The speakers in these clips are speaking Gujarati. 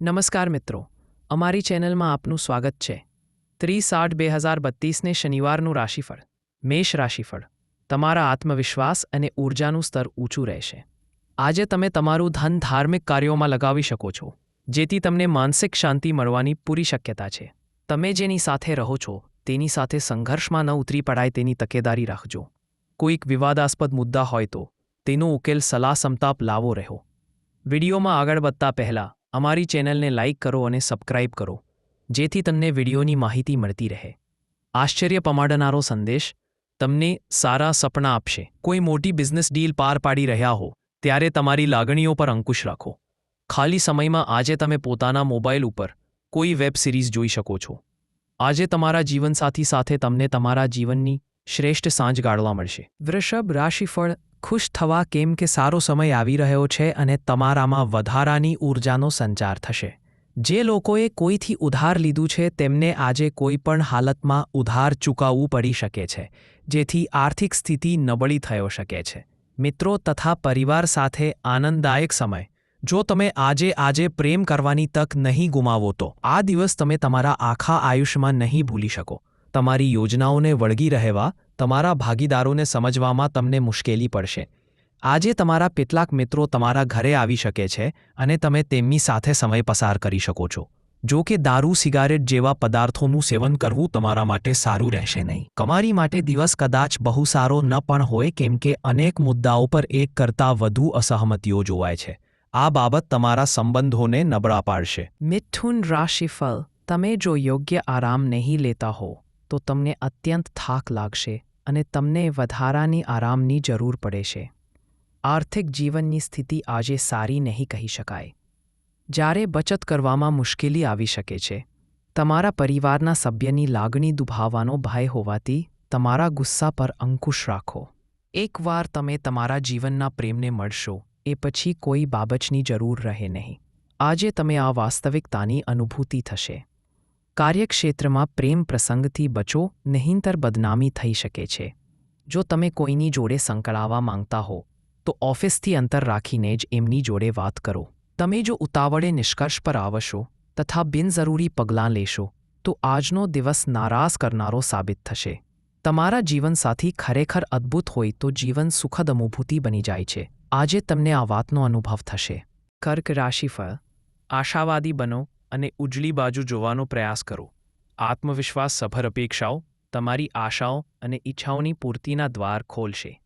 નમસ્કાર મિત્રો. અમારી ચેનલમાં આપનું સ્વાગત છે. ત્રીસ આઠ બે હજાર બત્તીસને શનિવારનું રાશિફળ, મેષ રાશિફળ. તમારા આત્મવિશ્વાસ અને ઊર્જાનું સ્તર ઊંચું રહેશે. આજે તમે તમારું ધન ધાર્મિક કાર્યોમાં લગાવી શકો છો, જેથી તમને માનસિક શાંતિ મળવાની પૂરી શક્યતા છે. તમે જેની સાથે રહો છો, તેની સાથે સંઘર્ષમાં ન ઉતરી પડાય તેની તકેદારી રાખજો. કોઈક વિવાદાસ્પદ મુદ્દા હોય તો, તેનો ઉકેલ સલાહ સમતાપ લાવો રહો વિડીયોમાં આગળ વધતા પહેલા અમારી ચેનલને લાઇક કરો અને સબસ્ક્રાઇબ કરો, જેથી તમને વિડીયોની માહિતી મળતી રહે. આશ્ચર્ય પમાડનારો સંદેશ, તમને સારા સપના આપશે. કોઈ મોટી બિઝનેસ ડીલ પાર પાડી રહ્યા હો, ત્યારે તમારી લાગણીઓ પર અંકુશ રાખો. ખાલી સમયમાં આજે તમે પોતાના મોબાઈલ ઉપર કોઈ વેબ સિરીઝ જોઈ શકો છો. આજે તમારા જીવનસાથી સાથે તમને તમારા જીવનની શ્રેષ્ઠ સાંજ ગાળવા મળશે. વૃષભ રાશિફળ ખુશ થવા કેમ કે સારો સમય આવી રહ્યો છે અને તમારામાં વધારાની ઊર્જાનો સંચાર થશે. જે લોકોએ કોઈથી ઉધાર લીધું છે તેમને આજે કોઈ પણ હાલતમાં ઉધાર ચૂકવવું પડી શકે છે, જેથી આર્થિક સ્થિતિ નબળી થયો શકે છે. મિત્રો, તથા પરિવાર સાથે આનંદદાયક સમય. જો તમે આજે આજે પ્રેમ કરવાની તક નહીં ગુમાવો તો આ દિવસ તમે તમારા આખા આયુષ્યમાં નહીં ભૂલી શકો. તમારી યોજનાઓને વળગી રહેવા તમારા ભાગીદારોને સમજવામાં તમને મુશ્કેલી પડશે. આજે તમારા કેટલાક મિત્રો તમારા ઘરે આવી શકે છે અને તમે તેમની સાથે સમય પસાર કરી શકો છો. જો કે દારૂ, સિગારેટ જેવા પદાર્થોનું સેવન કરવું તમારા માટે સારું રહેશે નહીં. કમારી માટે દિવસ કદાચ બહુ સારો ન પણ હોય કેમ કે અનેક મુદ્દાઓ પર એક કરતાં વધુ અસહમતિઓ જોવાય છે. આ બાબત તમારા સંબંધોને નબળા પાડશે. મિથુન રાશિફળ, તમે જો યોગ્ય આરામ નહીં લેતા હો, તો તમને અત્યંત થાક લાગશે. અને તમને વધારાની આરામની જરૂર પડે છે. આર્થિક જીવનની સ્થિતિ આજે સારી નહીં કહી શકાય. જ્યારે બચત કરવામાં મુશ્કેલી આવી શકે છે, તમારા પરિવારના સભ્યની લાગણી દુભાવવાનો ભય હોવાથી તમારા ગુસ્સા પર અંકુશ રાખો. એકવાર તમે તમારા જીવનના પ્રેમને મળશો, એ પછી કોઈ બાબતની જરૂર રહે નહીં. આજે તમે આ વાસ્તવિકતાની અનુભૂતિ થશે. કાર્યક્ષેત્રમાં પ્રેમ પ્રસંગથી બચો, નહીંતર બદનામી થઈ શકે છે. જો તમે કોઈની જોડે સંકળાવા માંગતા હો, તો ઓફિસથી અંતર રાખીને જ એમની જોડે વાત કરો. તમે જો ઉતાવળે નિષ્કર્ષ પર આવશો, તથા બિનજરૂરી પગલાં લેશો, તો આજનો દિવસ નારાજ કરનારો સાબિત થશે. તમારા જીવનસાથી ખરેખર અદ્ભુત હોય તો જીવન સુખદ અનુભૂતિ બની જાય છે. આજે તમને આ વાતનો અનુભવ થશે. કર્ક રાશિફળ. આશાવાદી બનો. અને ઉજળી બાજુ જોવાનો પ્રયાસ કરો. આત્મવિશ્વાસ સભર અપેક્ષાઓ, તમારી આશાઓ અને ઈચ્છાઓની પૂર્તિના દ્વાર ખોલશે.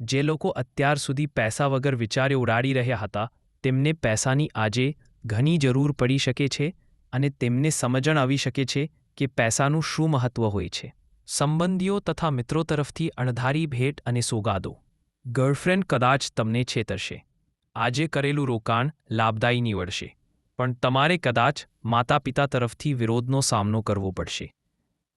જે લોકો અત્યાર સુધી પૈસા વગર વિચારે ઉડાડી રહ્યા હતા, તેમને પૈસાની આજે ઘણી જરૂર પડી શકે છે અને તેમને સમજણ આવી શકે છે કે પૈસાનું શું મહત્વ હોય છે. સંબંધીઓ તથા મિત્રો તરફથી અણધારી ભેટ અને સોગાદો. ગર્લફ્રેન્ડ કદાચ તમને છેતરશે. આજે કરેલું રોકાણ લાભદાયી નીવડશે. પણ તમારે કદાચ માતા પિતા તરફથી વિરોધનો સામનો કરવો પડશે.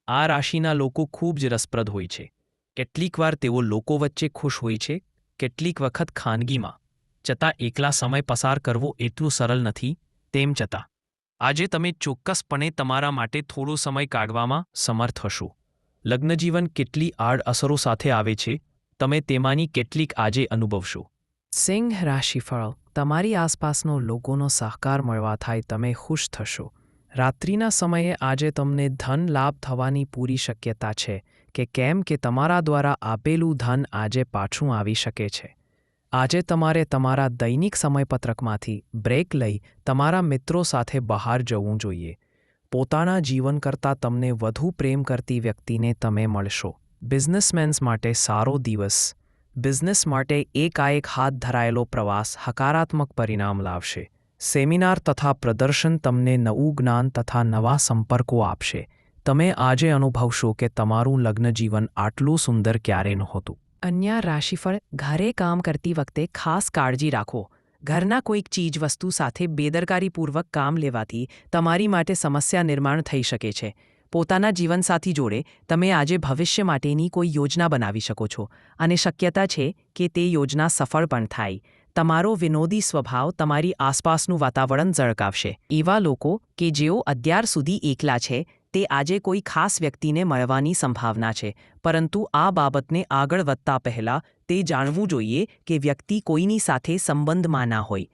આ રાશિના લોકો ખૂબ જ રસપ્રદ હોય છે. કેટલીકવાર તેઓ લોકો વચ્ચે ખુશ હોય છે, કેટલીક વખત ખાનગીમાં. છતાં એકલા સમય પસાર કરવો એટલું સરળ નથી, તેમ છતાં. આજે તમે ચોક્કસપણે તમારા માટે થોડો સમય કાઢવામાં સમર્થ હશો. લગ્નજીવન કેટલી આડ અસરો સાથે આવે છે, તમે તેમાંની કેટલીક આજે અનુભવશો. સિંહ રાશિફળ, તમારી આસપાસનો લોકોનો સહકાર મળવા થાય તમે ખુશ થશો. રાત્રિના સમયે આજે તમને ધન લાભ થવાની પૂરી શક્યતા છે કે કેમ કે તમારા દ્વારા આપેલું ધન આજે પાછું આવી શકે છે. આજે તમારે તમારા દૈનિક સમયપત્રકમાંથી બ્રેક લઈ તમારા મિત્રો સાથે બહાર જવું જોઈએ. પોતાના જીવન કરતાં તમને વધુ પ્રેમ કરતી વ્યક્તિને તમે મળશો. બિઝનેસમેન્સ માટે સારો દિવસ. બિઝનેસ માટે એકાએક હાથ ધરાયેલો પ્રવાસ હકારાત્મક પરિણામ લાવશે. સેમિનાર તથા પ્રદર્શન તમને નવું જ્ઞાન તથા નવા સંપર્કો આપશે. તમે આજે અનુભવશો કે તમારું લગ્નજીવન આટલું સુંદર ક્યારે નહોતું. અન્ય રાશિફળ ઘરે કામ કરતી વખતે ખાસ કાળજી રાખો. ઘરના કોઈક ચીજવસ્તુ સાથે બેદરકારીપૂર્વક કામ લેવાથી તમારી માટે સમસ્યા નિર્માણ થઈ શકે છે. પોતાના જીવનસાથી જોડે તમે આજે ભવિષ્ય માટેની કોઈ યોજના બનાવી શકો છો. અને શક્યતા છે કે તે યોજના સફળ પણ થાય. તમારો વિનોદી સ્વભાવ તમારી આસપાસનું વાતાવરણ ઝળકાવશે. એવા લોકો કે જેઓ અત્યાર સુધી એકલા છે, તે આજે કોઈ ખાસ વ્યક્તિને મળવાની સંભાવના છે. પરંતુ આ બાબતને આગળ વધતા પહેલા તે જાણવું જોઈએ કે વ્યક્તિ કોઈની સાથે સંબંધમાં ના હોય.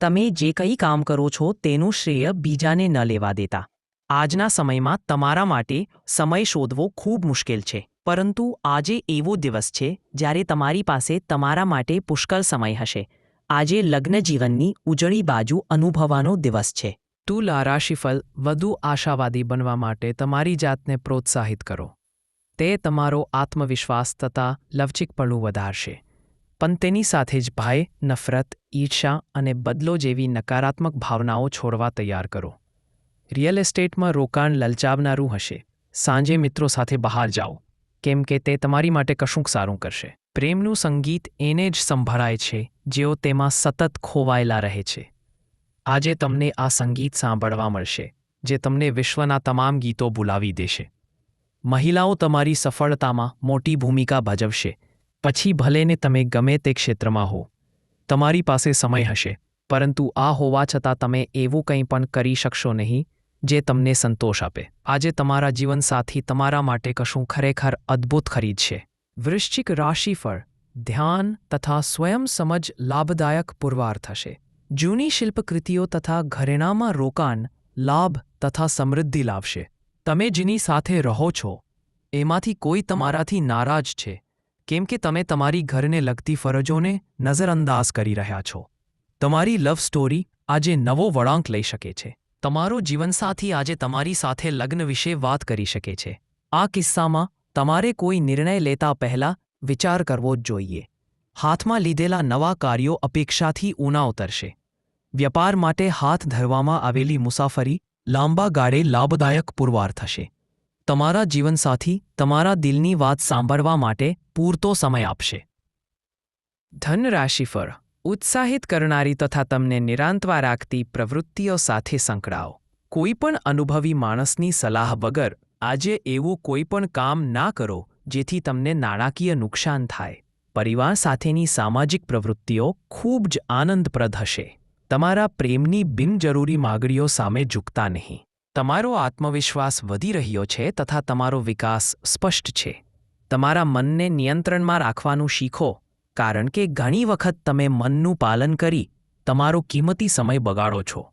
તમે જે કંઈ કામ કરો છો તેનું શ્રેય બીજાને ન લેવા દેતા. આજના સમયમાં તમારા માટે સમય શોધવો ખૂબ મુશ્કેલ છે. પરંતુ આજે એવો દિવસ છે, જ્યારે તમારી પાસે તમારા માટે પુષ્કળ સમય હશે. આજે લગ્ન જીવનની ઉજળી બાજુ અનુભવવાનો દિવસ છે. તુલા રાશિફલ વધુ આશાવાદી બનવા માટે તમારી જાતને પ્રોત્સાહિત કરો. તે તમારો આત્મવિશ્વાસ તથા લવચિકપણું વધારશે. પણ તેની સાથે જ ભય નફરત ઈર્ષા અને બદલો જેવી નકારાત્મક ભાવનાઓ છોડવા તૈયાર કરો. રિયલ એસ્ટેટમાં રોકાણ લલચાવનારું હશે. સાંજે મિત્રો સાથે બહાર જાઓ. કેમ કે તે તમારી માટે કશુંક સારું કરશે. પ્રેમનું સંગીત એને જ સંભળાય છે, જેઓ તેમાં સતત ખોવાયેલા રહે છે. આજે તમને આ સંગીત સાંભળવા મળશે, જે તમને વિશ્વના તમામ ગીતો ભૂલાવી દેશે. મહિલાઓ તમારી સફળતામાં મોટી ભૂમિકા ભજવશે. પછી ભલેને તમે ગમે તે ક્ષેત્રમાં હો તમારી પાસે સમય હશે, પરંતુ આ હોવા છતાં તમે એવું કંઈ પણ કરી શકશો નહીં જે તમને સંતોષ આપે. આજે તમારા જીવનસાથી તમારા માટે કશું ખરેખર અદ્ભુત ખરીદશે વૃશ્ચિક રાશિફળ ધ્યાન તથા સ્વયં સમજ લાભદાયક પુરવાર થશે. જૂની શિલ્પકૃતિઓ તથા ઘરેણામાં રોકાણ, લાભ તથા સમૃદ્ધિ લાવશે. તમે જેની સાથે રહો છો, એમાંથી કોઈ તમારાથી નારાજ છે. કેમ કે તમે તમારી ઘરને લગતી ફરજોને નજરઅંદાજ કરી રહ્યા છો. તમારી લવ સ્ટોરી આજે નવો વળાંક લઈ શકે છે. તમારો જીવનસાથી આજે તમારી સાથે લગ્ન વિશે વાત કરી શકે છે. આ કિસ્સામાં તમારે કોઈ નિર્ણય લેતા પહેલા વિચાર કરવો જ જોઈએ. હાથમાં લીધેલા નવા કાર્યો અપેક્ષાથી ઊના ઉતરશે. વ્યાપાર માટે હાથ ધરવામાં આવેલી મુસાફરી લાંબા ગાળે લાભદાયક પુરવાર થશે. તમારા જીવનસાથી તમારા દિલની વાત સાંભળવા માટે પૂરતો સમય આપશે. ધન રાશિફળ ઉત્સાહિત કરનારી તથા તમને નિરાંતવા રાખતી પ્રવૃત્તિઓ સાથે સંકળાઓ કોઈ પણ અનુભવી માણસની સલાહ વગર આજે એવું કોઈ પણ કામ ના કરો, જેથી તમને નાણાકીય નુકસાન થાય. પરિવાર સાથેની સામાજિક પ્રવૃત્તિઓ ખૂબ જ આનંદપ્રદ હશે. તમારા પ્રેમની બિનજરૂરી માગણીઓ સામે ઝૂકતા નહીં. તમારો આત્મવિશ્વાસ વધી રહ્યો છે તથા તમારો વિકાસ સ્પષ્ટ છે. તમારા મનને નિયંત્રણમાં રાખવાનું શીખો. કારણ કે ઘણી વખત તમે મનનું પાલન કરી તમારો કિંમતી સમય બગાડો છો.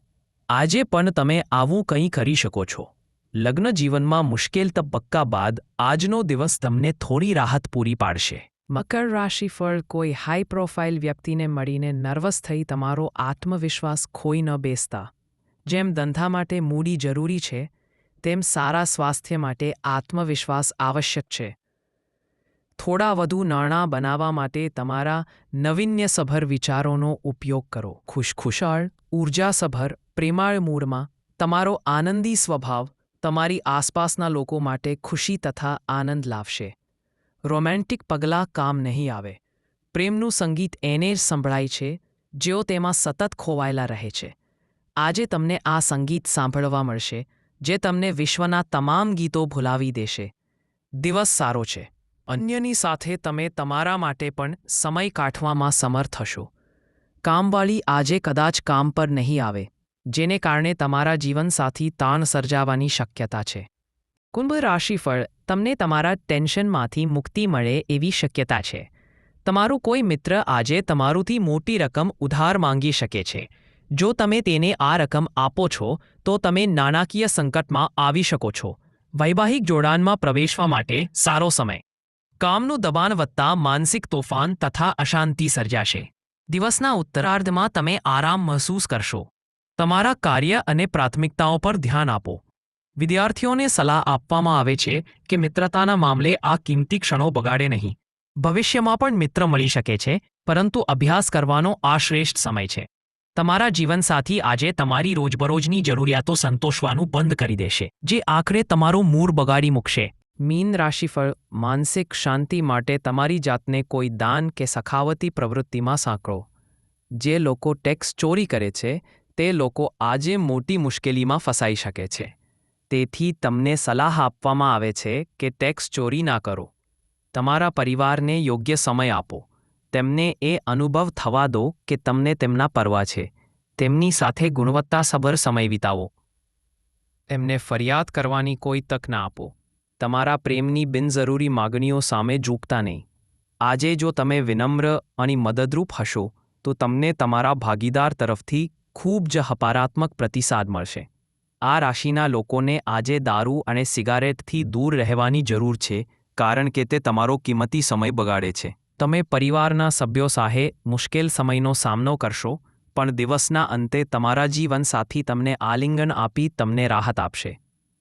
આજે પણ તમે આવું કંઈ કરી શકો છો. લગ્ન જીવનમાં મુશ્કેલ તબક્કા બાદ આજનો દિવસ તમને થોડી રાહત પૂરી પાડશે. મકર રાશિફળ કોઈ હાઈ પ્રોફાઇલ વ્યક્તિને મળીને નર્વસ થઈ તમારો આત્મવિશ્વાસ ખોઈ ન બેસતા. જેમ ધંધા માટે મૂડી જરૂરી છે, તેમ સારા સ્વાસ્થ્ય માટે આત્મવિશ્વાસ આવશ્યક છે. થોડા વધુ નાણાં બનાવવા માટે તમારા નવીન્યસભર વિચારોનો ઉપયોગ કરો. ખુશખુશાળ ઊર્જાસભર પ્રેમાળ મૂડમાં તમારો આનંદી સ્વભાવ તમારી આસપાસના લોકો માટે ખુશી તથા આનંદ લાવશે. રોમેન્ટિક પગલાં કામ નહીં આવે. પ્રેમનું સંગીત એને જ સંભળાય છે, જેઓ તેમાં સતત ખોવાયેલા રહે છે. આજે તમને આ સંગીત સાંભળવા મળશે, જે તમને વિશ્વના તમામ ગીતો ભૂલાવી દેશે. દિવસ સારો છે. અન્યની સાથે તમે તમારા માટે પણ સમય કાઢવામાં સમર્થ હશો. કામવાળી આજે કદાચ કામ પર નહીં આવે, જેને કારણે તમારા જીવનસાથી તાણ સર્જાવાની શક્યતા છે. કુંભ રાશિફળ તમને તમારા ટેન્શનમાંથી મુક્તિ મળે એવી શક્યતા છે. તમારું કોઈ મિત્ર આજે તમારુંથી મોટી રકમ ઉધાર માંગી શકે છે. જો તમે તેને આ રકમ આપો છો, તો તમે નાણાકીય સંકટમાં આવી શકો છો. વૈવાહિક જોડાણમાં પ્રવેશવા માટે સારો સમય. કામનું દબાણ વધતા માનસિક તોફાન તથા અશાંતિ સર્જાશે. દિવસના ઉત્તરાર્ધમાં તમે આરામ મહેસૂસ કરશો. તમારા કાર્ય અને પ્રાથમિકતાઓ પર ધ્યાન આપો. વિદ્યાર્થીઓને સલાહ આપવામાં આવે છે કે મિત્રતાના મામલે આ કિંમતી ક્ષણો બગાડે નહીં. ભવિષ્યમાં પણ મિત્ર મળી શકે છે, પરંતુ અભ્યાસ કરવાનો આ શ્રેષ્ઠ સમય છે. તમારા જીવનસાથી આજે તમારી રોજબરોજની જરૂરિયાતો સંતોષવાનું બંધ કરી દેશે, જે આખરે તમારું મૂળ બગાડી મૂકશે. મીન રાશિફળ માનસિક શાંતિ માટે તમારી જાતને કોઈ દાન કે સખાવતી પ્રવૃત્તિમાં સાંકળો. જે લોકો ટેક્સ ચોરી કરે છે, તે લોકો આજે મોટી મુશ્કેલીમાં ફસાઈ શકે છે. તેથી તમને સલાહ આપવામાં આવે છે કે ટેક્સ ચોરી ના કરો. તમારા પરિવારને યોગ્ય સમય આપો. તેમને એ અનુભવ થવા દો કે તમને તેમના પરવા છે. તેમની સાથે ગુણવત્તાસભર સમય વિતાવો. એમને ફરિયાદ કરવાની કોઈ તક ના આપો. તમારા પ્રેમની બિનજરૂરી માગણીઓ સામે ઝૂકતા નહીં. આજે જો તમે વિનમ્ર અને મદદરૂપ હશો, તો તમને તમારા ભાગીદાર તરફથી ખૂબ જ હકારાત્મક પ્રતિસાદ મળશે. આ રાશિના લોકોને આજે દારૂ અને સિગારેટથી દૂર રહેવાની જરૂર છે, કારણ કે તે તમારો કિંમતી સમય બગાડે છે. તમે પરિવારના સભ્યો સાથે મુશ્કેલ સમયનો સામનો કરશો, પણ દિવસના અંતે તમારા જીવનસાથી તમને આલિંગન આપી તમને રાહત આપશે.